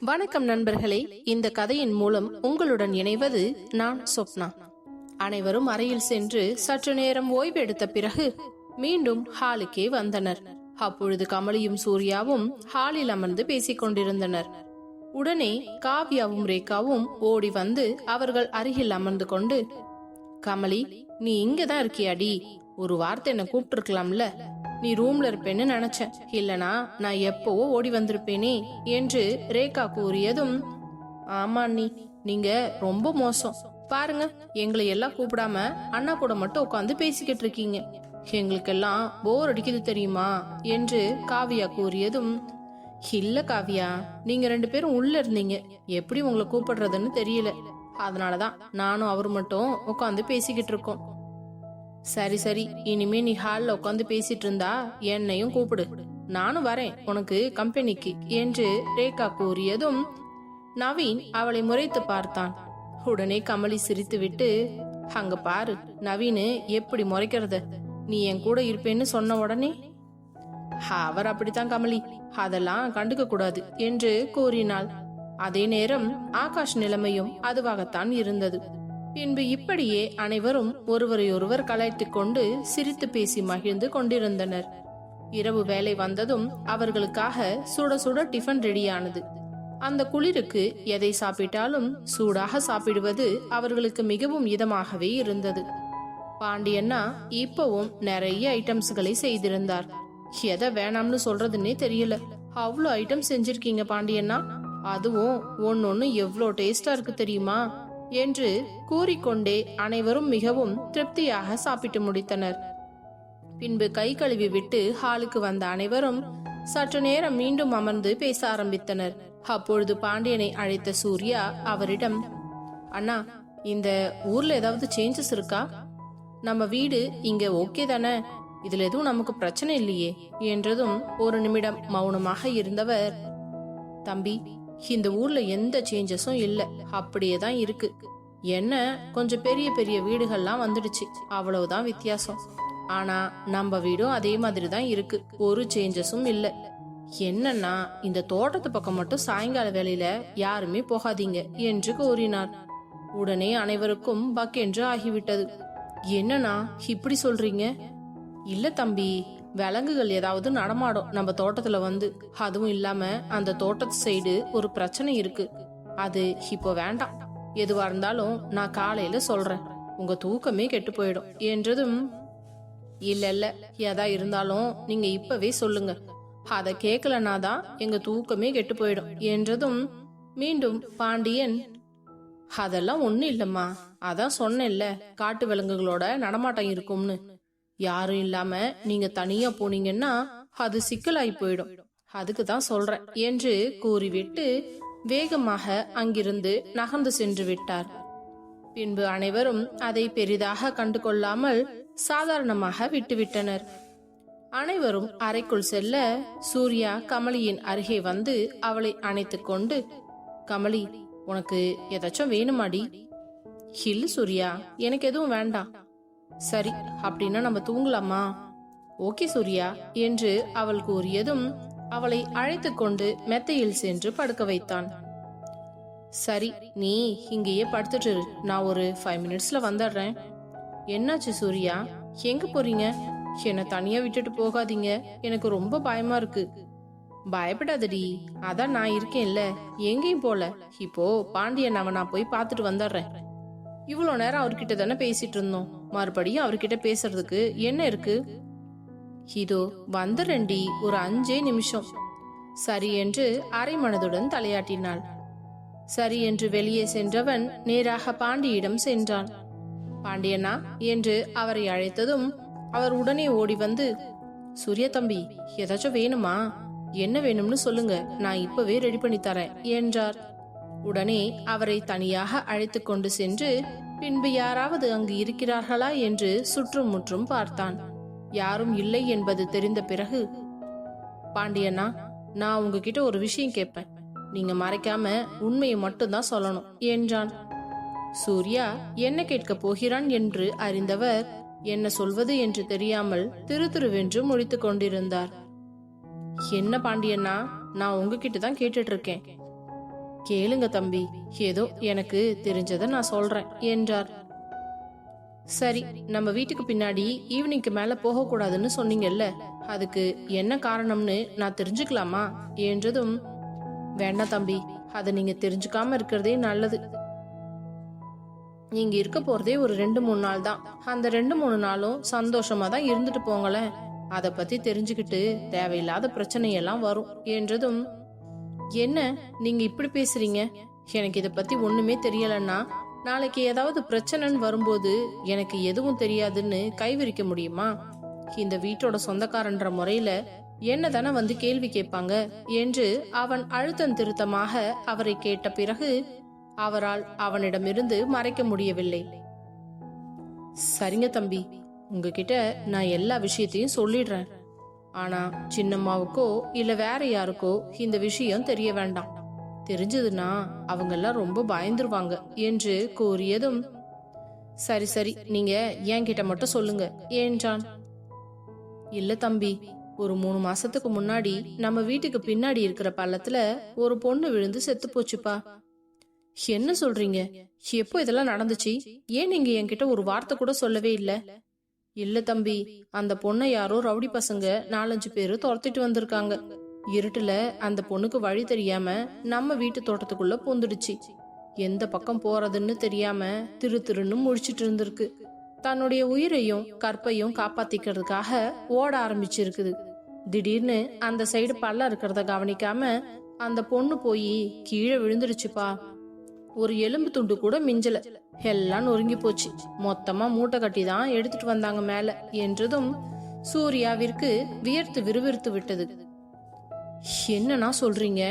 வணக்கம் நண்பர்களே. இந்த கதையின் மூலம் உங்களுடன் இணைவது நான் சொப்னா. அனைவரும் அறையில் சென்று சற்று நேரம் ஓய்வு எடுத்த பிறகு மீண்டும் ஹாலுக்கே வந்தனர். அப்பொழுது கமலியும் சூர்யாவும் ஹாலில் அமர்ந்து பேசிக் கொண்டிருந்தனர். உடனே காவ்யாவும் ரேகாவும் ஓடி வந்து அவர்கள் அருகில் அமர்ந்து கொண்டு கமலி நீ இங்கதான் இருக்கியாடி? ஒரு வார்த்தை என்ன கூப்பிட்டு இருக்கலாம்ல நீ ரூம்ல இருப்பேன்னு நினைச்சேன். இல்லனா நான் எப்பவோ ஓடி வந்திருப்பேனே என்று ரேகா கூறியதும் ஆமா அண்ணி நீங்க ரொம்ப மோசம். பாருங்க எங்களை எல்லாம் கூப்பிடாம அண்ணா கூட மட்டும் உட்காந்து பேசிக்கிட்டு இருக்கீங்க. எங்களுக்கெல்லாம் போர் அடிக்குது தெரியுமா? என்று காவியா கூறியதும் இல்ல காவியா நீங்க ரெண்டு பேரும் உள்ள இருந்தீங்க. எப்படி உங்களை கூப்பிடுறதுன்னு தெரியல. அதனாலதான் நானும் அவர் மட்டும் உட்காந்து பேசிக்கிட்டு இருக்கோம். சரி சரி. இனிமே நீ ஹால்ல உட்காந்து பேசிட்டு இருந்தா என்னையும் கூப்பிடு. நானும் வரேன். உனக்கு கம்பெனிக்கு என்று ரேகா கூறியதும் நவீன் அவளை முறைத்து பார்த்தான். உடனே கமலி சிரித்துவிட்டு அங்க பாரு நவீனு எப்படி முறைக்கிறத? நீ என் கூட இருப்பேன்னு சொன்ன உடனே? அவர் அப்படித்தான் கமலி. அதெல்லாம் கண்டுக்க கூடாது என்று கூறினாள். அதே நேரம் ஆகாஷ் நிலைமையும் அதுவாகத்தான் இருந்தது. பின்பு இப்படியே அனைவரும் ஒருவரையொருவர் கலாய்த்துக் கொண்டு சிரித்து பேசி மகிழ்ந்து கொண்டிருந்தனர். இரவு வேலை வந்ததும் அவர்களுக்காக சுட சுட டிஃபன் ரெடியானது. அந்த குளிருக்கு எதை சாப்பிட்டாலும் சூடாக சாப்பிடுவது அவர்களுக்கு மிகவும் இதமாகவே இருந்தது. பாண்டியன்னா இப்பவும் நிறைய ஐட்டம்ஸ்களை செய்திருந்தார். எதை வேணாம்னு சொல்றதுன்னே தெரியல. அவ்வளோ ஐட்டம் செஞ்சிருக்கீங்க பாண்டியன்னா? அதுவும் ஒன்னொன்னு எவ்வளோ டேஸ்டா இருக்கு தெரியுமா? என்று கூறிக்கொண்டே அனைவரும் மிகவும் திருப்தியாக சாப்பிட்டு முடித்தனர். பின்பு கை கழுவி விட்டு ஹாலுக்கு வந்த அனைவரும் சற்று நேரம் மீண்டும் அமர்ந்து பேச ஆரம்பித்தனர். அப்பொழுது பாண்டியனை அழைத்த சூர்யா அவரிடம் அண்ணா இந்த ஊர்ல ஏதாவது சேஞ்சஸ் இருக்கா? நம்ம வீடு இங்க ஓகே தானே? இதுல எதுவும் நமக்கு பிரச்சனை இல்லையே? என்றதும் ஒரு நிமிடம் மௌனமாக இருந்தவர் தம்பி இந்த ஊர்ல எந்த சேஞ்சஸும் இல்ல. அப்படியே தான் இருக்கு. என்ன கொஞ்சம் பெரிய பெரிய வீடுகள்லாம் வந்துடுச்சு. அவ்வளவுதான் வித்தியாசம். ஆனா நம்ம வீடும் அதே மாதிரி தான் இருக்கு. ஒரு சேஞ்சஸும் இல்ல. என்னன்னா இந்த தோட்டத்து பக்கம் மட்டும் சாயங்கால வேலையில யாருமே போகாதீங்க என்று கூறினார். உடனே அனைவருக்கும் பக் என்று ஆகிவிட்டது. என்னன்னா இப்படி சொல்றீங்க? இல்ல தம்பி விலங்குகள் ஏதாவது நடமாடும். நம்ம தோட்டத்துல வந்து அதுவும் இல்லாம அந்த தோட்டத்து சைடு ஒரு பிரச்சனை இருக்கு. அது இப்போ வேண்டாம். எதுவா இருந்தாலும் நான் காலையில சொல்றேன். உங்க தூக்கமே கெட்டு போயிடும். என்றதும் இல்ல இல்ல. எதா இருந்தாலும் நீங்க இப்பவே சொல்லுங்க. அத கேக்கலனா தான் எங்க தூக்கமே கெட்டு போயிடும். என்றதும் மீண்டும் பாண்டியன் அதெல்லாம் ஒண்ணு இல்லம்மா. அதான் சொன்னேன்ல காட்டு விலங்குகளோட நடமாட்டம் இருக்கும்னு. யாரும் இல்லாம நீங்க தனியா போனீங்கன்னா அது சிக்கலாய் போயிடும். அதுக்கு தான் சொல்றேன். என்று கூறிவிட்டு வேகமாக அங்கிருந்து நகர்ந்து சென்று விட்டார். பின்பு அனைவரும் அதை பெரிதாக கண்டு கொள்ளாமல் சாதாரணமாக விட்டுவிட்டனர் அனைவரும் அறைக்குள் செல்ல சூர்யா கமலியின் அருகே வந்து அவளை அணைத்துக் கொண்டு கமலி உனக்கு ஏதாச்சும் வேணுமாடி? ஹில் சூர்யா எனக்கு எதுவும் வேண்டாம். சரி அப்படின்னா நம்ம தூங்கலாமா? ஓகே சூர்யா என்று அவள் கூறியதும் அவளை அழைத்து கொண்டு மெத்தையில் சென்று படுக்க வைத்தான். சரி நீ இங்கேயே படுத்துட்டு நான் ஒரு ஃபைவ் மினிட்ஸ்ல வந்துடுறேன். என்னாச்சு சூர்யா? எங்க போறீங்க? என்னை தனியா விட்டுட்டு போகாதீங்க. எனக்கு ரொம்ப பயமா இருக்கு. பயப்படாதடி. அதான் நான் இருக்கேன்ல. எங்கேயும் போல. இப்போ பாண்டியன் அவன் நான் போய் பார்த்துட்டு வந்துடுறேன். இவ்வளோ நேரம் அவர்கிட்ட தானே பேசிட்டு இருந்தோம். மறுபடியும் அவர்கிட்ட பேசுறதுக்கு என்ன இருக்கு? இதோ வந்துடுறேன்டி ஒரு அஞ்சே நிமிஷம். சரி என்று அரை மனதுடன் தலையாட்டினாள். சரி என்று வெளியே சென்றவன் நேராக பாண்டியிடம் சென்றான். பாண்டியனா? என்று அவரை அழைத்ததும் அவர் உடனே ஓடி வந்து சூரிய தம்பி ஏதாச்சும் வேணுமா? என்ன வேணும்னு சொல்லுங்க நான் இப்பவே ரெடி பண்ணி தரேன் என்றார். உடனே அவரை தனியாக அழைத்து கொண்டு சென்று பின்பு யாராவது அங்கு இருக்கிறார்களா என்று சுற்றும் முற்றும் பார்த்தான். யாரும் இல்லை என்பது தெரிந்த பிறகு பாண்டியண்ணா நான் உங்ககிட்ட ஒரு விஷயம் கேட்பேன். நீங்க மறைக்காம உண்மையை மட்டும்தான் சொல்லணும் என்றான். சூர்யா என்ன கேட்கப் போகிறான்? என்று அறிந்தவர் என்ன சொல்வது என்று தெரியாமல் திரு திருவென்று முடித்துக் கொண்டிருந்தார். என்ன பாண்டியண்ணா நான் உங்ககிட்ட தான் கேட்டுட்டு இருக்கேன். கேளுங்க தம்பி ஏதோ எனக்கு தெரிஞ்சதை நான் சொல்றேன் என்றார். சரி நம்ம வீட்டுக்கு பின்னாடி ஈவினிங்க்கு மேல போக கூடாதுன்னு சொன்னீங்கல்ல அதுக்கு என்ன காரணம்னு நான் தெரிஞ்சுக்கலாமா என்றதும் வேண்டாம் தம்பி அதை நீங்க தெரிஞ்சுக்காம இருக்கிறதே நல்லது. நீங்க இருக்க போறதே ஒரு ரெண்டு மூணு நாள் தான். அந்த ரெண்டு மூணு நாளும் சந்தோஷமா தான் இருந்துட்டு போங்களேன். அதை பத்தி தெரிஞ்சுக்கிட்டு தேவையில்லாத பிரச்சனையெல்லாம் வரும் என்றதும் என்ன நீங்க இப்படி பேசுறீங்க? எனக்கு இத பத்தி ஒண்ணுமே தெரியலன்னா நாளைக்கு ஏதாவது பிரச்சனைன்னு வரும்போது எனக்கு எதுவும் தெரியாதுன்னு கைவிரிக்க முடியுமா? இந்த வீட்டோட சொந்தக்காரன்ற முறையில என்ன தானே வந்து கேள்வி கேட்பாங்க என்று அவன் அழுத்தம் திருத்தமாக அவரை கேட்ட பிறகு அவரால் அவனிடமிருந்து மறைக்க முடியவில்லை. சரிங்க தம்பி உங்ககிட்ட நான் எல்லா விஷயத்தையும் சொல்லிடுறேன். ஆனா சின்னம்மாவுக்கோ இல்ல வேற யாருக்கோ இந்த விஷயம் தெரிய வேண்டாம். தெரிஞ்சதுன்னா அவங்கெல்லாம் ரொம்ப பயந்துருவாங்க என்று கூறியதும் சரி சரி நீங்க என்கிட்ட மட்டும் சொல்லுங்க என்றான். இல்ல தம்பி ஒரு மூணு மாசத்துக்கு முன்னாடி நம்ம வீட்டுக்கு பின்னாடி இருக்கிற பள்ளத்துல ஒரு பொண்ணு விழுந்து செத்து போச்சுப்பா. என்ன சொல்றீங்க? எப்போ இதெல்லாம் நடந்துச்சு? ஏன் நீங்க என்கிட்ட ஒரு வார்த்தை கூட சொல்லவே இல்லை? இல்ல தம்பி அந்த பொண்ணை யாரோ ரவுடி பசங்க நாலஞ்சு பேரு துரத்திட்டு வந்திருக்காங்க. இருட்டுல அந்த பொண்ணுக்கு வழி தெரியாம நம்ம வீட்டு தோட்டத்துக்குள்ள பூந்துடுச்சு. எந்த பக்கம் போறதுன்னு தெரியாம திரு திருன்னு முழிச்சிட்டு இருந்திருக்கு. தன்னுடைய உயிரையும் கற்பையும் காப்பாத்திக்கிறதுக்காக ஓட ஆரம்பிச்சிருக்குது. திடீர்னு அந்த சைடு பல்ல இருக்கிறத கவனிக்காம அந்த பொண்ணு போய் கீழே விழுந்துடுச்சுப்பா ஒரு எலும்பு துண்டு கூட மிஞ்சல. எல்லாம் நொறுங்கி போச்சு. மொத்தமா மூட்டை கட்டி தான் எடுத்துட்டு வந்தாங்க மேல என்றதும் சூர்யாவிற்கு வியர்த்து விறுவிறுத்து விட்டது. என்னன்னா சொல்றீங்க?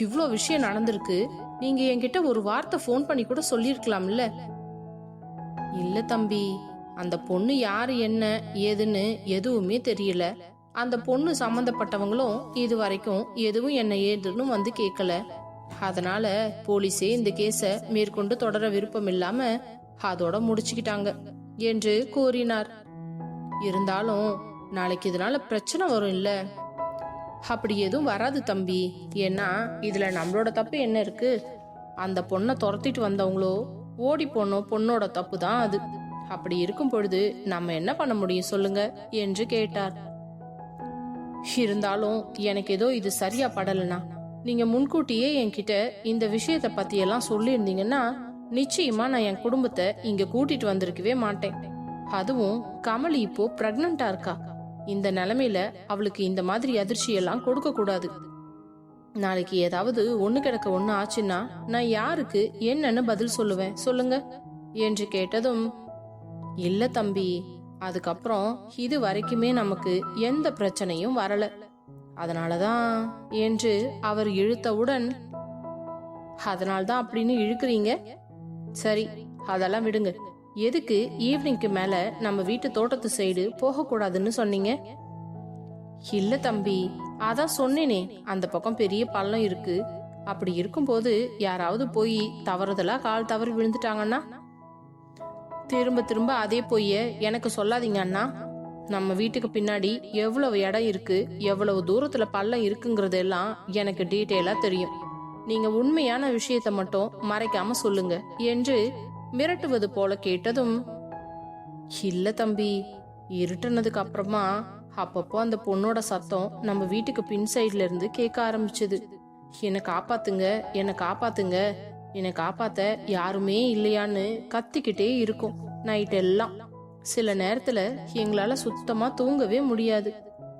இவ்ளோ விஷயம் நடந்திருக்கு. நீங்க என்கிட்ட ஒரு வார்த்தை ஃபோன் பண்ணி கூட சொல்லிருக்கலாம்ல இல்ல தம்பி. அந்த பொண்ணு யாரு என்ன ஏதுன்னு எதுவுமே தெரியல. அந்த பொண்ணு சம்பந்தப்பட்டவங்களும் இது வரைக்கும் எதுவும் என்ன ஏதுன்னு வந்து கேட்கல அதனால போலீஸே இந்த கேஸ மேற்கொண்டு தொடர விருப்பம் இல்லாம அதோட முடிச்சுக்கிட்டாங்க என்று கூறினார். இருந்தாலும் நாளைக்கு இதனால பிரச்சனை வரும் இல்ல அப்படி எதுவும் வராது தம்பி. ஏன்னா இதுல நம்மளோட தப்பு என்ன இருக்கு? அந்த பொண்ணை துரத்திட்டு வந்தவங்களோ ஓடி போனோ பொண்ணோட தப்பு தான் அது. அப்படி இருக்கும் பொழுது நம்ம என்ன பண்ண முடியும் சொல்லுங்க? என்று கேட்டார். இருந்தாலும் எனக்கு ஏதோ இது சரியா படலனா நீங்க முன்கூட்டியே என்கிட்ட இந்த விஷயத்த பத்தி எல்லாம் சொல்லியிருந்தீங்கன்னா நிச்சயமா நான் என் குடும்பத்தை இங்க கூட்டிட்டு வந்திருக்கவே மாட்டேன். அதுவும் கமலி இப்போ பிரெக்னண்டா இருக்கா. இந்த நிலைமையில அவளுக்கு இந்த மாதிரி அதிர்ச்சி எல்லாம் கொடுக்க கூடாது. நாளைக்கு ஏதாவது ஒண்ணு கிடக்க ஒண்ணு ஆச்சுன்னா நான் யாருக்கு என்னன்னு பதில் சொல்லுவேன். சொல்லுங்க. என்று கேட்டதும் இல்ல தம்பி. அதுக்கப்புறம் இது வரைக்குமே நமக்கு எந்த பிரச்சனையும் வரல. அதனாலதான் என்று அவர் இழுத்தவுடன் அதனால்தான் அப்படின்னு இழுக்கிறீங்க? சரி அதெல்லாம் விடுங்க. எதுக்கு ஈவினிங்க்கு மேல நம்ம வீட்டு தோட்டத்து சைடு போக கூடாதுன்னு சொன்னீங்க? இல்ல தம்பி அதான் சொன்னேனே. அந்த பக்கம் பெரிய பள்ளம் இருக்கு. அப்படி இருக்கும்போது யாராவது போய் தவறுதலா கால் தவறி விழுந்துட்டாங்கன்னா? திரும்ப திரும்ப அதே பொய்ய எனக்கு சொல்லாதீங்க அண்ணா. நம்ம வீட்டுக்கு பின்னாடி எவ்வளவு இடம் இருக்கு எவ்வளவு தூரத்துல பள்ளம் இருக்குங்கிறது எல்லாம் எனக்கு டீட்டெயிலா தெரியும். நீங்க உண்மையான விஷயத்த மட்டும் மறைக்காம சொல்லுங்க என்று மிரட்டுவது போல கேட்டதும் இல்ல தம்பி இருட்டுனதுக்கு அப்புறமா அப்பப்போ அந்த பொண்ணோட சத்தம் நம்ம வீட்டுக்கு பின் சைட்ல இருந்து கேட்க ஆரம்பிச்சது. என்னை காப்பாத்துங்க என்னை காப்பாத்துங்க என்னை காப்பாத்த யாருமே இல்லையான்னு கத்திக்கிட்டே இருக்கும் நைட் எல்லாம் சில நேரத்துல எங்களால சுத்தமா தூங்கவே முடியாது.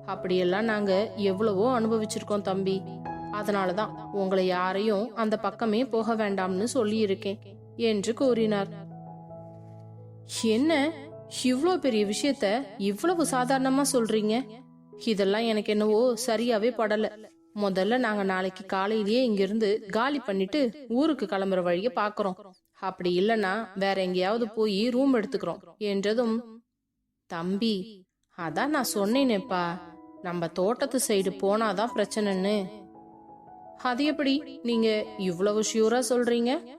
அப்படியெல்லாம் நாங்க எவ்வளவோ அனுபவிச்சிருக்கோம் தம்பி. அதனாலதான் உங்களை யாரையும் அந்த பக்கமே போக வேண்டாம்னு சொல்லி இருக்கேன் என்று கூறினார். என்ன? இவ்வளோ பெரிய விஷயத்த இவ்வளவு சாதாரணமா சொல்றீங்க? இதெல்லாம் எனக்கு என்னவோ சரியாவே படல. முதல்ல நாங்க நாளைக்கு காலையிலேயே இங்கிருந்து காலி பண்ணிட்டு ஊருக்கு கிளம்புற வழிய பாக்குறோம். அப்படி இல்லனா வேற எங்கேயாவது போய் ரூம் எடுத்துக்கிறோம். என்றதும் தம்பி அதான் நான் சொன்னேனேப்பா. நம்ம தோட்டத்து சைடு போனாதான் பிரச்சனைன்னு. அது எப்படி? நீங்க இவ்வளவு ஷியூரா சொல்றீங்க?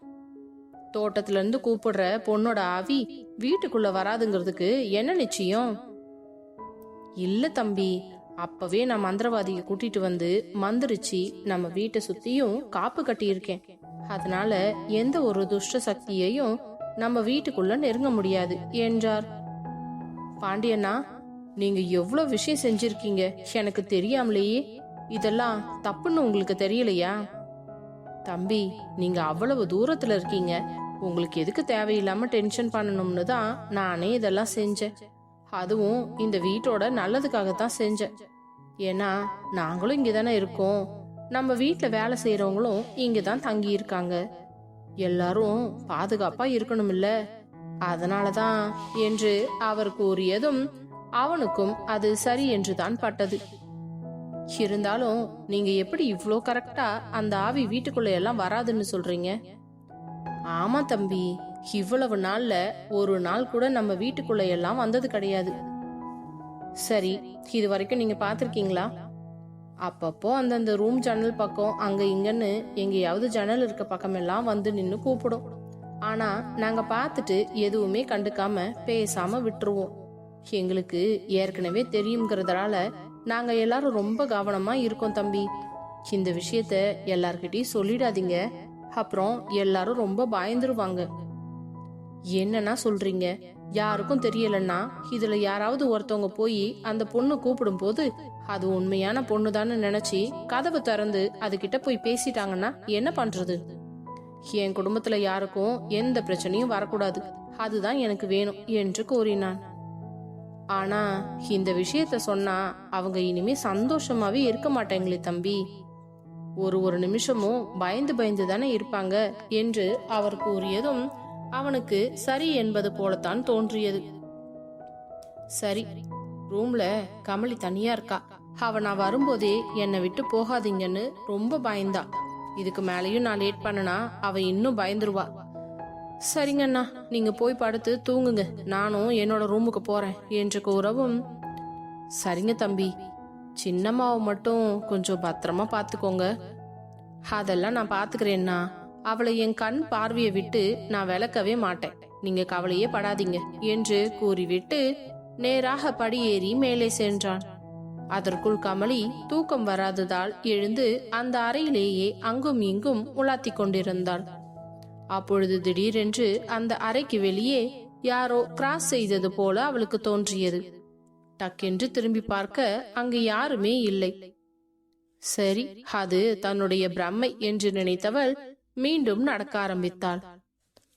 தோட்டத்துல இருந்து கூப்பிடுற பொண்ணோட ஆவி வீட்டுக்குள்ள வராதுங்கிறதுக்கு என்ன நிச்சயம்? இல்ல தம்பி அப்பவே நான் மந்திரவாதியை கூட்டிட்டு வந்து மந்திரிச்சு நம்ம வீட்டை சுத்தியும் காப்பு கட்டியிருக்கேன். அதனால எந்த ஒரு துஷ்ட சக்தியையும் நம்ம வீட்டுக்குள்ள நெருங்க முடியாது என்றார். பாண்டியண்ணா நீங்க எவ்வளவு விஷயம் செஞ்சிருக்கீங்க எனக்கு தெரியாமலேயே? இதெல்லாம் தப்புன்னு உங்களுக்கு தெரியலையா? தம்பி நீங்க அவ்வளவு தூரத்துல இருக்கீங்க உங்களுக்கு எதுக்கு தேவையில்லாம டென்ஷன் பண்ணணும்னு தான் நானே இதெல்லாம் செஞ்சேன். அதுவும் இந்த வீட்டோட நல்லதுக்காகத்தான் செஞ்சேன். ஏன்னா நாங்களும் இங்க தானே இருக்கோம். நம்ம வீட்டில் வேலை செய்யறவங்களும் இங்கே தான் தங்கி இருக்காங்க எல்லாரும் பாதுகாப்பா இருக்கணும்ல. அதனாலதான் என்று அவர் கூறியதும் அவனுக்கும் அது சரி என்றுதான் பட்டது. இருந்தாலும் நீங்க எப்படி இவ்ளோ கரெக்டா அந்த ஆவி வீட்டுக்குள்ள எல்லாம் வராதுன்னு சொல்றீங்க? ஆமா தம்பி இவ்வளவு நாள்ல ஒரு நாள் கூட நம்ம வீட்டுக்குள்ள எல்லாம் வந்தது கிடையாது. சரி இது வரைக்கும் நீங்க பாத்திருக்கீங்களா அப்பப்போ அந்தந்த ரூம் ஜன்னல் பக்கம் அங்க இங்கன்னு எங்கேயாவது ஜன்னல் இருக்க பக்கமெல்லாம் வந்து நின்னு கூப்பிடும். ஆனா நாங்க பார்த்துட்டு எதுவுமே கண்டுக்காம பேசாம விட்டுருவோம். எங்களுக்கு ஏற்கனவே தெரியுங்கிறதுனால நாங்க எல்லாரும் ரொம்ப கவனமா இருக்கோம் தம்பி. இந்த விஷயத்த எல்லார்கிட்டயும் சொல்லிடாதீங்க. அப்புறம் எல்லாரும் ரொம்ப பயந்துருவாங்க. என்னன்னா சொல்றீங்க? யாருக்கும் தெரியலன்னா இதுல யாராவது ஒருத்தவங்க போய் அந்த பொண்ணு கூப்பிடும் போது அது உண்மையான பொண்ணுதான்னு நினைச்சு கதவு திறந்து அதுகிட்ட போய் பேசிட்டாங்கன்னா என்ன பண்றது? என் குடும்பத்துல யாருக்கும் எந்த பிரச்சனையும் வரக்கூடாது. அதுதான் எனக்கு வேணும் என்று கூறினான். ஆனா இந்த விஷயத்த சொன்னா அவங்க இனிமே சந்தோஷமாவே இருக்க மாட்டாங்களே தம்பி. ஒரு ஒரு நிமிஷமும் பயந்து பயந்து தானே இருப்பாங்க என்று அவர் கூறியதும் அவனுக்கு சரி என்பது போலத்தான் தோன்றியது. சரி ரூம்ல கமலி தனியா இருக்கா? அவ நான் வரும்போதே என்னை விட்டு போகாதீங்கன்னு ரொம்ப பயந்தா. இதுக்கு மேலேயும் நான் லேட் பண்ணனா அவ இன்னும் பயந்துருவா. சரிங்கண்ணா நீங்க போய் படுத்து தூங்குங்க. நானும் என்னோட ரூமுக்கு போறேன் என்று கூறவும் சரிங்க தம்பி. சின்னம்மாவை மட்டும் கொஞ்சம் பத்திரமா பாத்துக்கோங்க. அதெல்லாம் நான் பாத்துக்கிறேன்னா அவளை என் கண் பார்வையை விட்டு நான் விளக்கவே மாட்டேன். நீங்க கவலையே படாதீங்க என்று கூறிவிட்டு நேராக படியேறி மேலே சென்றான். அதற்குள் கமலி தூக்கம் வராததால் எழுந்து அந்த அறையிலேயே அங்கும் இங்கும் உலாத்திக் கொண்டிருந்தாள். அப்பொழுது திடீரென்று அந்த அறைக்கு வெளியே யாரோ கிராஸ் செய்தது போல அவளுக்கு தோன்றியது. டக்கென்று திரும்பி பார்க்க அங்கு யாருமே இல்லை. சரி அது தன்னுடைய பிரம்மை என்று நினைத்தவள் மீண்டும் நடக்க ஆரம்பித்தாள்.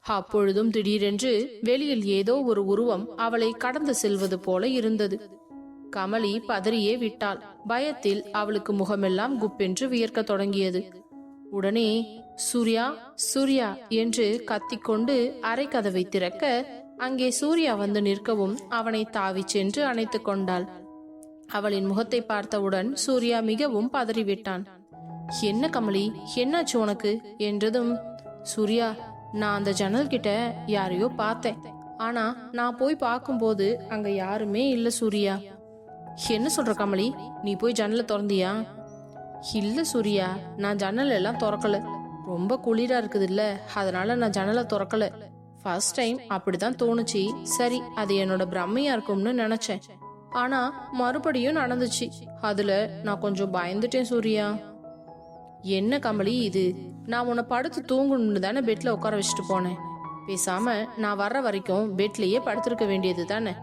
அப்பொழுதும் திடீரென்று வெளியில் ஏதோ ஒரு உருவம் அவளை கடந்து செல்வது போல இருந்தது. கமலி பதறியே விட்டாள். பயத்தில் அவளுக்கு முகமெல்லாம் குப்பென்று வியர்க்கத் தொடங்கியது. உடனே சூர்யா சூர்யா என்று கத்திக்கொண்டு அரை கதவை திறக்க அங்கே சூர்யா வந்து நிற்கவும் அவனை தாவிச் சென்று அணைத்துக் கொண்டாள். அவளின் முகத்தை பார்த்தவுடன் சூர்யா மிகவும் பதறிவிட்டான். என்ன கமலி என்னாச்சு உனக்கு? என்றதும் சூர்யா நான் அந்த ஜன்னல் கிட்ட யாரையோ பார்த்தேன். ஆனா நான் போய் பார்க்கும்போது அங்க யாருமே இல்ல சூர்யா. என்ன சொல்ற கமலி? நீ போய் ஜன்னலை திறந்தியா? இல்ல சூர்யா நான் ஜன்னல் எல்லாம் திறக்கல. ரொம்ப குளிரா இருக்குது இல்ல அதனால நான் ஜன்னலை திறக்கல. ஃபர்ஸ்ட் டைம் அப்படிதான் தோணுச்சு. சரி அது என்னோட பிரம்மையா இருக்கும்னு நினைச்சேன். ஆனா மறுபடியும் நடந்துச்சு. அதுல நான் கொஞ்சம் பயந்துட்டேன் சூர்யா. என்ன கமலி இது? நான் உன்னை படுத்து தூங்கணும்னு தானே பெட்ல உட்கார வச்சுட்டு போனேன். பேசாம நான் வர்ற வரைக்கும் பெட்லயே படுத்திருக்க வேண்டியது தானே?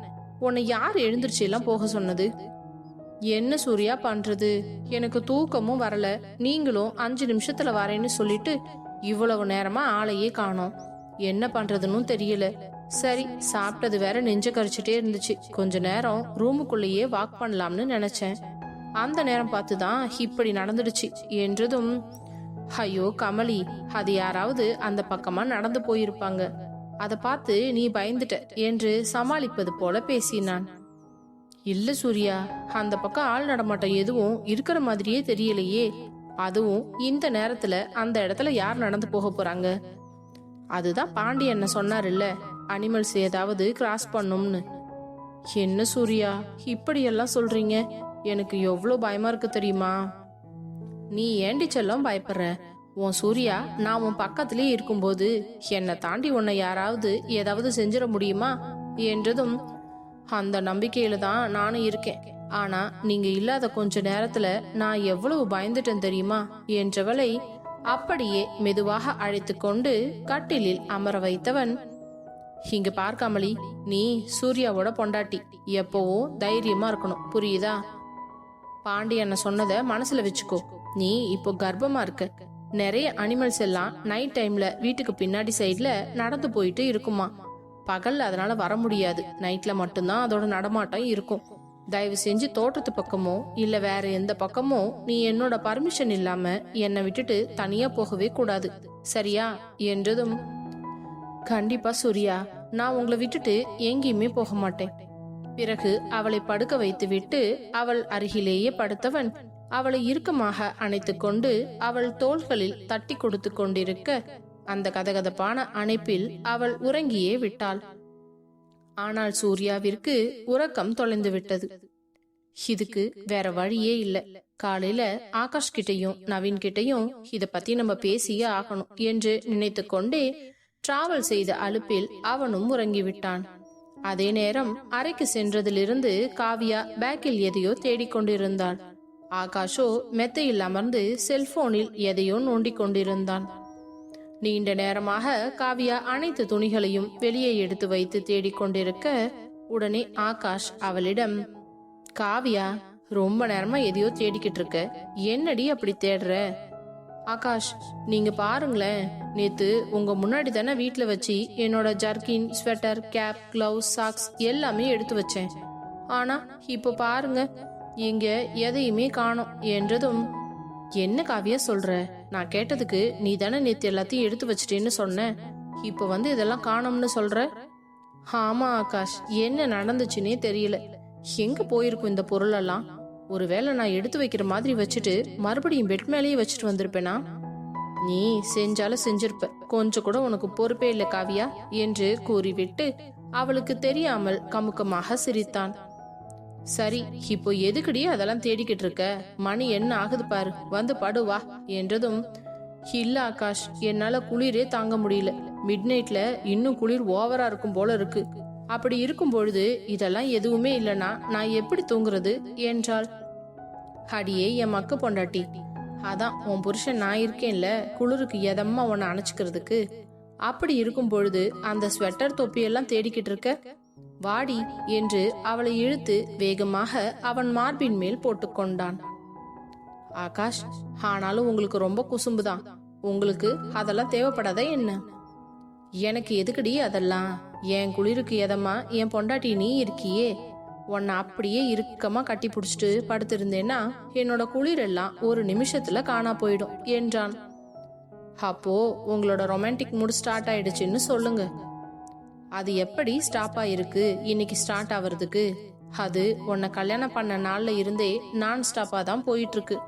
உன்னை யார் எழுந்திருச்சு எல்லாம் போக சொன்னது? என்ன சூர்யா பண்றது? எனக்கு தூக்கமும் வரல. நீங்களும் அஞ்சு நிமிஷத்துல வரேன்னு சொல்லிட்டு இவ்வளவு நேரமா ஆளையே காணோம். என்ன பண்றதுன்னு தெரியல. சரி சாப்பிட்டது வேற நெஞ்ச கரிச்சிட்டே இருந்துச்சு. கொஞ்ச நேரம் ரூமுக்குள்ளேயே வாக் பண்ணலாம்னு நினைச்சேன். அந்த நேரம் பார்த்து தான் இப்படி நடந்துடுச்சு என்றதும் ஐயோ கமலி அது யாராவது அந்த பக்கமா நடந்து போயிருப்பாங்க. அதை பார்த்து நீ பயந்துட்ட என்று சமாளிப்பது போல பேசினான். இல்ல சூர்யா அந்த பக்கம் ஆள் நடமாட்டம் எதுவும் இருக்கிற மாதிரியே தெரியலையே. அதுவும் இந்த நேரத்துல அந்த இடத்துல யார் நடந்து போக போறாங்க? அதுதான் பாண்டி என்ன சொன்னார்ல அனிமல்ஸ் ஏதாவது கிராஸ் பண்ணும்னு. என்ன சூர்யா இப்படியெல்லாம் சொல்றீங்க? எனக்கு எவ்வளோ பயமா இருக்கு தெரியுமா? நீ ஏண்டி செல்லம் பயப்படுற? உன் சூர்யா நான் உன் பக்கத்திலே இருக்கும்போது என்னை தாண்டி உன்னை யாராவது ஏதாவது செஞ்சிட முடியுமா? என்றதும் அந்த நம்பிக்கையில தான் நானும் இருக்கேன். ஆனா நீங்க இல்லாத கொஞ்ச நேரத்துல நான் எவ்வளவு பயந்துட்டேன் தெரியுமா? என்றவளை அப்படியே மெதுவாக அழைத்து கொண்டு கட்டிலில் அமர வைத்தவன் இங்க பார்க்காமலி நீ சூர்யாவோட பொண்டாட்டி. எப்பவும் தைரியமா இருக்கணும். புரியுதா? பாண்டி என்ன சொன்னத மனசுல வச்சுக்கோ. நீ இப்போ கர்ப்பமா இருக்க. நிறைய அனிமல்ஸ் எல்லாம் நைட் டைம்ல வீட்டுக்கு பின்னாடி சைட்ல நடந்து போயிட்டு இருக்குமா? பகல்ல அதனால வர முடியாது. நைட்ல மட்டும்தான் அதோட நடமாட்டம் இருக்கும். தயவு செஞ்சு தோட்டத்து பக்கமோ இல்ல வேற எந்த பக்கமோ நீ என்னோட பர்மிஷன் இல்லாம என்னை விட்டுட்டு தனியா போகவே கூடாது. சரியா? என்றதும் கண்டிப்பா சூர்யா நான் உங்களை விட்டுட்டு எங்கேயுமே போக மாட்டேன். பிறகு அவளை படுக்க வைத்து விட்டு அவள் அருகிலேயே படுத்தவன். அவளை இறுக்கமாக அணைத்து கொண்டு அவள் தோள்களில் தட்டி கொடுத்து கொண்டிருக்க அந்த கதகதப்பான அணைப்பில் அவள் உறங்கியே விட்டாள். ஆனால் சூர்யாவிற்கு உறக்கம் தொலைந்து விட்டது. இதுக்கு வேற வழியே இல்ல. காலையில ஆகாஷ் கிட்டையும் நவீன் கிட்டையும் இத பத்தி நம்ம பேசியே ஆகணும் என்று நினைத்து கொண்டே டிராவல் செய்த அலுப்பில் அவனும் உறங்கிவிட்டான் அதே நேரம் அறைக்கு சென்றதிலிருந்து காவியா பேக்கில் எதையோ தேடிக்கொண்டிருந்தாள் ஆகாஷோ மெத்தையில் அமர்ந்து செல்போனில் எதையோ நோண்டிக் கொண்டிருந்தான் நீண்ட நேரமாக காவியா அனைத்து துணிகளையும் வெளியே எடுத்து வைத்து தேடிக்கொண்டிருக்க உடனே ஆகாஷ் அவளிடம் காவியா ரொம்ப நேரமா எதையோ தேடிக்கிட்டு இருக்க என்னடி அப்படி தேடுற? ஆகாஷ் நீங்க பாருங்களேன். நேத்து உங்க முன்னாடி தானே வீட்டுல வச்சு என்னோட jerkin sweater cap gloves socks எல்லாமே எடுத்து வச்சேன். ஆனா இப்போ பாருங்க இங்க எதையுமே காணோம் என்றதும் என்ன காவியா சொல்ற? நான் கேட்டதுக்கு நீ தானே நேத்து எல்லாத்தையும் எடுத்து வச்சிட்டேன்னு சொன்ன. இப்போ வந்து இதெல்லாம் காணோம்னு சொல்ற? ஆமா ஆகாஷ். என்ன நடந்துச்சுன்னே தெரியல. எங்க போயிருக்கும் இந்த பொருளெல்லாம்? ஒருவேளை நான் எடுத்து வைக்கிற மாதிரி வச்சுட்டு மறுபடியும் பெட் மேலேயே வச்சுட்டு வந்திருப்பேனா? நீ செஞ்சாலும் செஞ்சிருப்ப. கொஞ்சம் கூட உனக்கு பொறுப்பே இல்லை காவியா என்று கூறிவிட்டு அவளுக்கு தெரியாமல் கமுக்கமாக சிரித்தான். சரி இப்போ எதுக்குடி அதெல்லாம் தேடிக்கிட்டு இருக்க? மணி என்ன ஆகுது பாரு வந்து படு வா என்றதும் இல்ல ஆகாஷ் என்னால குளிரே தாங்க முடியல. மிட் நைட்ல இன்னும் குளிர் ஓவரா இருக்கும் போல இருக்கு. அப்படி இருக்கும் பொழுது இதெல்லாம் எதுவுமே இல்லனா நான் எப்படி தூங்குறது என்றாள். அடியே என் மக்க பொண்டாட்டி. அதான் உன் புருஷன் நான் இருக்கேன்ல குளிருக்கு எதம்மா உன்னை அணைச்சிக்கிறதுக்கு? அப்படி இருக்கும் பொழுது அந்த ஸ்வெட்டர் தொப்பியெல்லாம் தேடிக்கிட்டு இருக்க? வாடி என்று அவளை இழுத்து வேகமாக அவன் மார்பின் மேல் போட்டுக்கொண்டான். ஆகாஷ் ஆனாலும் உங்களுக்கு ரொம்ப குசும்புதான். உங்களுக்கு அதெல்லாம் தேவைப்படாத என்ன? எனக்கு எதுக்குடி அதெல்லாம்? என் குளிருக்கு எதமா என் பொண்டாட்டி நீ இருக்கியே. உன்னை அப்படியே இறுக்கமா கட்டி பிடிச்சிட்டு படுத்திருந்தேன்னா என்னோட குளிர் எல்லாம் ஒரு நிமிஷத்துல காணா போயிடும் என்றான். அப்போ உங்களோட ரொமான்டிக் மூட் ஸ்டார்ட் ஆயிடுச்சுன்னு சொல்லுங்க. அது எப்படி ஸ்டாப் ஆயிருக்கு? இன்னைக்கு ஸ்டார்ட் ஆவறதுக்கு? அது உன்னை கல்யாணம் பண்ண நாள்ல இருந்தே நான் ஸ்டாப்பா தான் போயிட்டு இருக்கு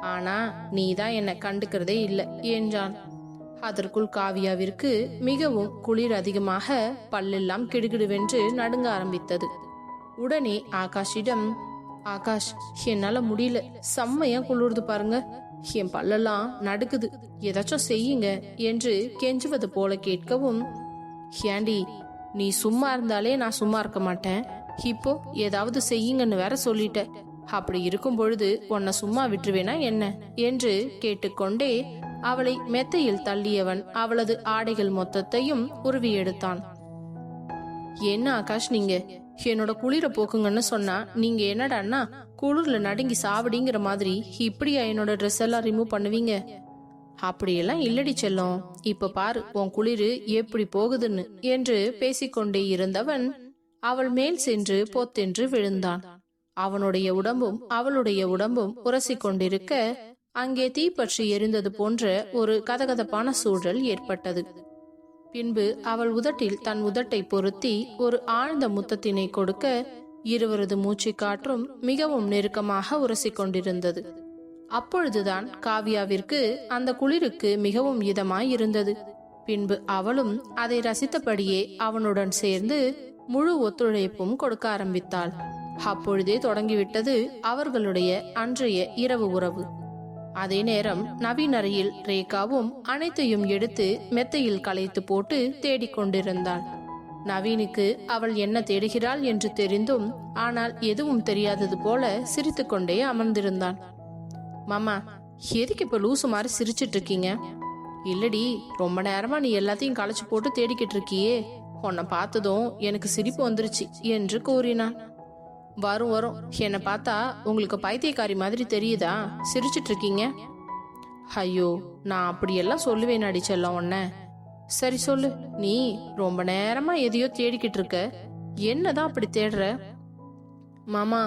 ஆனா நீ தான் என்னை கண்டுக்கிறதே இல்லை. என்றான் அதற்குள் காவியாவிற்கு மிகவும் குளிர் அதிகமாக பல்லெல்லாம் கிடுகிடுவென்று நடுங்க ஆரம்பித்தது. உடனே ஆகாஷிடம் ஆகாஷ் என்னால முடியல. செம்மையா குளிர்து பாருங்க. என் பல்லெல்லாம் நடுக்குது. ஏதாச்சும் செய்யுங்க என்று கெஞ்சுவது போல கேட்கவும் ஏண்டி நீ சும்மா இருந்தாலே நான் சும்மா இருக்க மாட்டேன். இப்போ ஏதாவது செய்யுங்கன்னு வேற சொல்லிட்ட அப்படி இருக்கும் பொழுது உன்னை சும்மா விட்டுருவேனா என்ன? என்று கேட்டுக்கொண்டே அவளை மெத்தையில் தள்ளியவன் அவளது ஆடைகள் மொத்தத்தையும் உருவி எடுத்தான். என்ன ஆகாஷ் நீங்க? என்னோட குளிர போக்குங்கன்னு சொன்னா நீங்க என்னடான்னா குளிர்ல நடுங்கி சாவடிங்கிற மாதிரி இப்படியா என்னோட ட்ரெஸ் எல்லாம் ரிமூவ் பண்ணுவீங்க? அப்படியெல்லாம் இல்லடி செல்லம். இப்ப பாரு உன் குளிரு எப்படி போகுதுன்னு என்று பேசிக்கொண்டே இருந்தவன் அவள் மேல் சென்று பொத்தென்று விழுந்தான். அவனுடைய உடம்பும் அவளுடைய உடம்பும் உரசிக்கொண்டிருக்க அங்கே தீப்பற்றி எரிந்தது போன்ற ஒரு கதகதப்பான சூழல் ஏற்பட்டது. பின்பு அவள் உதட்டில் தன் உதட்டை பொருத்தி ஒரு ஆழ்ந்த முத்தத்தினை கொடுக்க இருவரது மூச்சு காற்றும் மிகவும் நெருக்கமாக உரசிக்கொண்டிருந்தது. அப்பொழுதுதான் காவியாவிற்கு அந்த குளிருக்கு மிகவும் இதமாய் இருந்தது பின்பு அவளும் அதை ரசித்தபடியே அவனுடன் சேர்ந்து முழு ஒத்துழைப்பும் கொடுக்க ஆரம்பித்தாள். அப்பொழுதே தொடங்கிவிட்டது அவர்களுடைய அன்றைய இரவு உறவு. அதே நேரம் நவீனறையில் ரேகாவும் அனைத்தையும் எடுத்து மெத்தையில் களைத்து போட்டு தேடிக் கொண்டிருந்தாள். நவீனுக்கு அவள் என்ன தேடுகிறாள் என்று தெரிந்தும் ஆனால் எதுவும் தெரியாதது போல சிரித்துக்கொண்டே அமர்ந்திருந்தான் மாமா எதுக்கு இப்ப லூசு மாதிரி சிரிச்சிட்டு இருக்கீங்க? இல்லடி ரொம்ப நேரமா நீ எல்லாத்தையும் களைச்சு போட்டு தேடிக்கிட்டு இருக்கியே. உன்னை பார்த்ததும் எனக்கு சிரிப்பு வந்துருச்சு என்று கூறினான். வரும் வரும். என்னை பார்த்தா உங்களுக்கு பைத்தியக்காரி மாதிரி தெரியுதா? சிரிச்சிட்டு இருக்கீங்க? ஐயோ நான் அப்படியெல்லாம் சொல்லுவேன் அடிச்செல்லாம் உன்ன. சரி சொல்லு நீ ரொம்ப நேரமா எதையோ தேடிக்கிட்டு இருக்க. என்னதான் அப்படி தேடுற? மாமா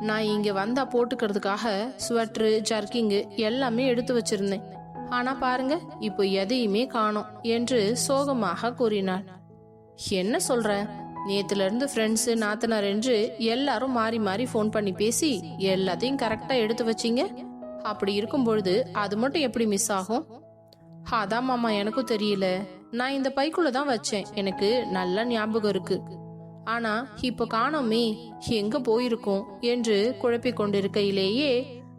நான் இங்க வந்தா போட்டுக்கிறதுக்காக ஸ்வெட்டரு ஜர்க்கிங்கு எல்லாமே எடுத்து வச்சிருந்தேன். ஆனா பாருங்க இப்போ எதையுமே காணோம் என்று சோகமாக கூறினாள். என்ன சொல்ற? நேத்துல இருந்து ஃப்ரெண்ட்ஸ் நாத்தனார் என்று எல்லாரும் மாறி மாறி ஃபோன் பண்ணி பேசி எல்லாத்தையும் கரெக்டா எடுத்து வச்சீங்க? அப்படி இருக்கும் பொழுது அது மட்டும் எப்படி மிஸ் ஆகும்? அதான் மாமா எனக்கும் தெரியல. நான் இந்த பைக்குள்ள தான் வச்சேன். எனக்கு நல்ல ஞாபகம் இருக்கு. ஆனா இப்ப காணோமே எங்க போயிருக்கோம்? என்று குழப்பிக் கொண்டிருக்கையிலேயே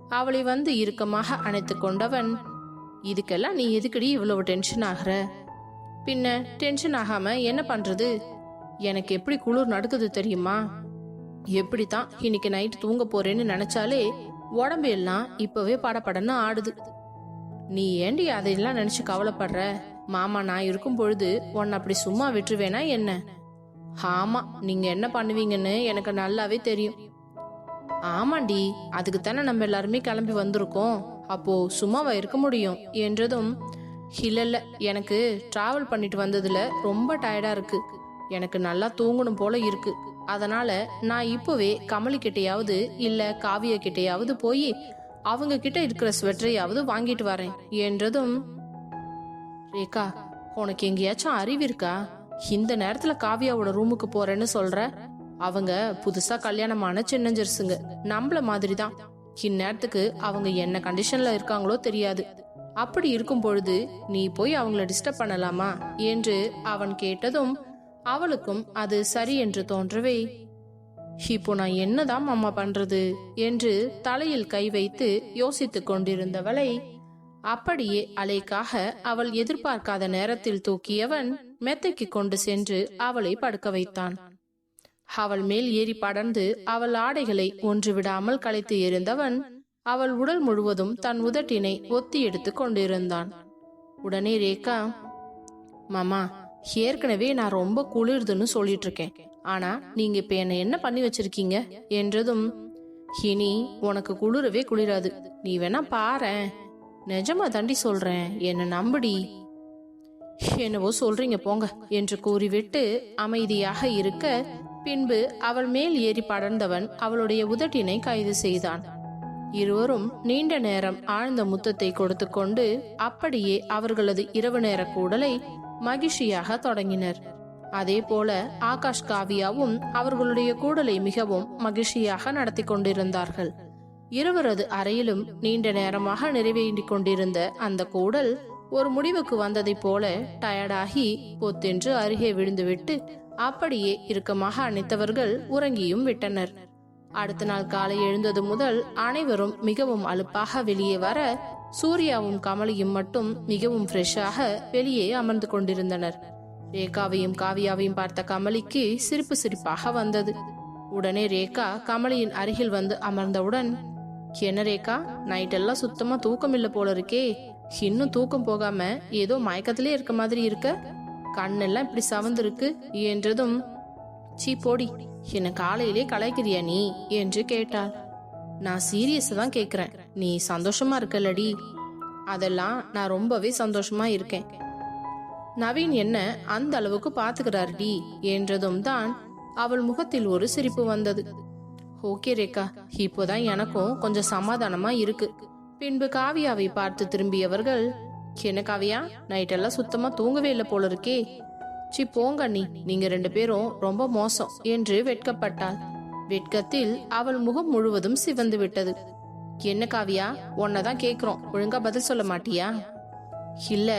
அவளை வந்து இறுக்கமாக அணைத்து கொண்டவன் இதுக்கெல்லாம் நீ எதுக்கடி இவ்வளவு டென்ஷன் ஆகுற? பின்ன டென்ஷன் ஆகாம என்ன பண்றது? எனக்கு எப்படி குளிர் நடக்குது தெரியுமா? எப்படித்தான் இன்னைக்கு நைட் தூங்க போறேன்னு நினைச்சாலே உடம்பு எல்லாம் இப்பவே படப்படன்னு ஆடுது. நீ ஏண்டி அதையெல்லாம் நினைச்சு கவலைப்படுற? மாமா நான் இருக்கும் பொழுது உன்னை அப்படி சும்மா விட்டுருவேனா என்ன? ஆமா நீங்க என்ன பண்ணுவீங்கன்னு எனக்கு நல்லாவே தெரியும். ஆமாண்டி அதுக்கு தானே நம்ம எல்லாருமே கிளம்பி வந்திருக்கோம். அப்போ சும்மாவா இருக்க முடியும் என்றதும் இல்ல இல்ல எனக்கு டிராவல் பண்ணிட்டு வந்ததுல ரொம்ப டயர்டா இருக்கு. எனக்கு நல்லா தூங்கணும் போல இருக்கு. அதனால நான் இப்போவே கமலி கிட்டையாவது இல்ல காவிய கிட்டையாவது போய் அவங்க கிட்ட இருக்கிற ஸ்வெட்டரையாவது வாங்கிட்டு வரேன். என்றதும் ரேகா உனக்கு எங்கேயாச்சும் அறிவு இருக்கா? இந்த நேரத்துல காவியாவோட ரூமுக்கு போறேன்னு சொல்ற? அவங்க புதுசா கல்யாணமான சின்னஞ்சர்ஸுங்க நம்மள மாதிரி தான் இந்நேரத்துக்கு அவங்க என்ன கண்டிஷன்ல இருக்காங்களோ தெரியாது. அப்படி இருக்கும் பொழுது நீ போய் அவங்கள டிஸ்டர்ப் பண்ணலாமா? என்று அவன் கேட்டதும் அவளுக்கும் அது சரி என்று தோன்றவே இப்போ நான் என்னதான் அம்மா பண்றது? என்று தலையில் கை வைத்து யோசித்துக் கொண்டிருந்தவளை அப்படியே அலைக்காக அவள் எதிர்பார்க்காத நேரத்தில் தூக்கியவன் மெத்தைக்கு கொண்டு சென்று அவளை படுக்க வைத்தான். அவள் மேல் ஏறி படர்ந்து அவள் ஆடைகளை ஒன்று விடாமல் களைத்து எறிந்தவன் அவள் உடல் முழுவதும் தன் உதட்டினை ஒத்தி எடுத்து கொண்டிருந்தான். உடனே ரேகா மாமா ஏற்கனவே நான் ரொம்ப குளிர்துன்னு சொல்லிட்டு இருக்கேன் ஆனா நீங்க இப்ப என்ன என்ன பண்ணி வச்சிருக்கீங்க? என்றதும் இனி உனக்கு குளிரவே குளிராது. நீ வேணா பாரேன். நிஜமா தாண்டி சொல்றேன். என்ன நம்புடி? என்னவோ சொல்றீங்க போங்க என்று கூறிவிட்டு அமைதியாக இருக்க பின்பு அவள் மேல் ஏறி படர்ந்தவன் அவளுடைய உதட்டினை கைது செய்தான். இருவரும் நீண்ட நேரம் ஆழ்ந்த முத்தத்தை கொடுத்து கொண்டு அப்படியே அவர்களது இரவு நேர கூடலை மகிழ்ச்சியாக தொடங்கினர். அதே போல ஆகாஷ் காவியாவும் அவர்களுடைய கூடலை மிகவும் மகிழ்ச்சியாக நடத்தி கொண்டிருந்தார்கள். இருவரது அறையிலும் நீண்ட நேரமாக நிறைவேறிக் கொண்டிருந்த அந்த கூடல் ஒரு முடிவுக்கு வந்ததைப் போல டயர்டாகி பொத்தென்று அருகே விழுந்துவிட்டு அப்படியே இறுக்கமாக அணைத்தவர்கள் உறங்கியும் விட்டனர். அடுத்த நாள் காலை எழுந்தது முதல் அனைவரும் மிகவும் அலுப்பாக வெளியே வர சூர்யாவும் கமலியும் மட்டும் மிகவும் ஃப்ரெஷ்ஷாக வெளியே அமர்ந்து கொண்டிருந்தனர். ரேகாவையும் காவியாவையும் பார்த்த கமலிக்கு சிரிப்பு சிரிப்பாக வந்தது. உடனே ரேகா கமலியின் அருகில் வந்து அமர்ந்தவுடன் என்ன ரேகா நைட்டெல்லாம் சுத்தமா தூக்கம் இல்ல போல இருக்கே. இன்னும் தூக்கம் போகாம ஏதோ மயக்கத்திலே இருக்க மாதிரி இருக்க? கண்ணெல்லாம் இப்படி சவந்திருக்கு என்றதும் சீ போடி என்ன காலையிலே கலாய்க்கிறியா நீ? என்று கேட்டாள். நான் சீரியஸ் தான் கேக்குறேன். நீ சந்தோஷமா இருக்கலடி. அதெல்லாம் நான் ரொம்பவே சந்தோஷமா இருக்கேன். நவீன் என்ன அந்த அளவுக்கு பாத்துக்கிறாருடி? என்றதும் தான் அவள் முகத்தில் ஒரு சிரிப்பு வந்தது. ஓகே ரேகா. இப்போதான் எனக்கும் கொஞ்சம் சமாதானமா இருக்கு. பின்பு காவியாவை பார்த்து திரும்பியவர்கள் என்ன காவியா நைட்டெல்லாம் சுத்தமா தூங்கவே இல்லை போல இருக்கே. சி போங்க நீ நீங்க ரெண்டு பேரும் ரொம்ப மோசம் என்று வெட்கப்பட்டாள். வெட்கத்தில் அவள் முகம் முழுவதும் சிவந்து விட்டது. என்ன காவியா உன்னதான் கேக்குறோம் ஒழுங்கா பதில் சொல்ல மாட்டியா? இல்ல.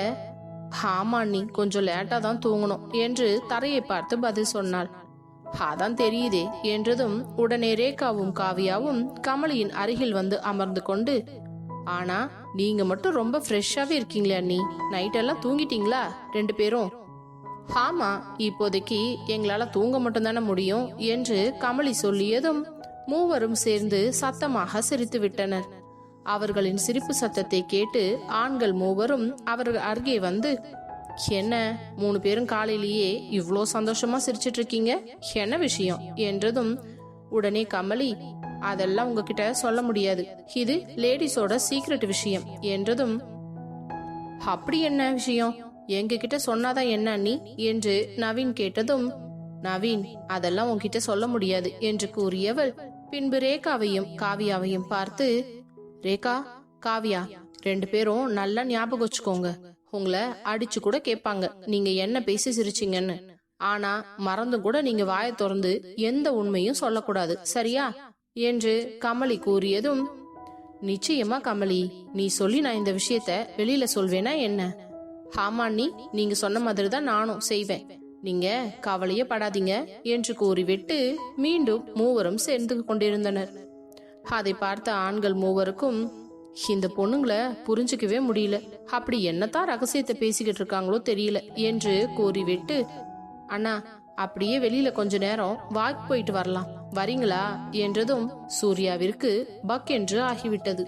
ஆமா நீ கொஞ்சம் லேட்டா தான் தூங்கணும் என்று தரையை பார்த்து பதில் சொன்னாள். அதான் தெரியுதே என்றதும் உடனே ரேகாவும் காவியாவும் கமலியின் அருகில் வந்து அமர்ந்து கொண்டு ஆனா நீங்க மட்டும் ரொம்ப ஃப்ரெஷ்ஷாவே இருக்கீங்களே அண்ணி. நைட் எல்லாம் தூங்கிட்டீங்களா? ரெண்டு பேரும். ஆமா இப்போதைக்கு எங்களால தூங்க மட்டும்தானே முடியும் என்று கமலி சொல்லியதும் மூவரும் சேர்ந்து சத்தமாக சிரித்து விட்டனர். அவர்களின் சிரிப்பு சத்தத்தை கேட்டு ஆண்கள் மூவரும் அவர்கள் அருகே வந்து என்ன மூணு பேரும் காலையிலேயே இவ்வளோ சந்தோஷமா சிரிச்சிட்டு இருக்கீங்க? என்ன விஷயம்? என்றதும் உடனே கமலி அதெல்லாம் உங்ககிட்ட சொல்ல முடியாது. இது லேடிஸோட சீக்ரெட் விஷயம் என்றதும் அப்படி என்ன விஷயம்? எங்ககிட்ட சொன்னாதான் என்ன நீ என்று நவீன் கேட்டதும் நவீன் அதெல்லாம் உன்கிட்ட சொல்ல முடியாது என்று கூறியவள். பின்பு ரேகாவையும் காவியாவையும் பார்த்து ரேகா காவியா ரெண்டு பேரும் நல்லா ஞாபகம் வச்சுக்கோங்க. உங்களை அடிச்சு கூட கேட்பாங்க. நீங்க என்ன பேசி சிரிச்சீங்கன்னு. ஆனா மறந்தும் கூட நீங்க வாயை திறந்து எந்த உண்மையும் சொல்லக்கூடாது. சரியா? என்று கமலி கூறியதும் நிச்சயமா கமலி நீ சொல்லி நான் இந்த விஷயத்த வெளியில சொல்வேனா என்ன? ஆமா நீ நீங்க சொன்ன மாதிரி தான் நானும் செய்வேன். நீங்க கவலையே படாதீங்க என்று கூறிவிட்டு மீண்டும் மூவரும் சேர்ந்து கொண்டிருந்தனர். அதை பார்த்த ஆண்கள் மூவருக்கும் இந்த பொண்ணுங்களை புரிஞ்சுக்கவே முடியல. அப்படி என்னத்தான் ரகசியத்தை பேசிக்கிட்டு இருக்காங்களோ தெரியல என்று கூறிவிட்டு அண்ணா அப்படியே வெளியில கொஞ்ச நேரம் வாக் போயிட்டு வரலாம். வரீங்களா? என்றதும் சூர்யாவிற்கு பக் என்று ஆகிவிட்டது.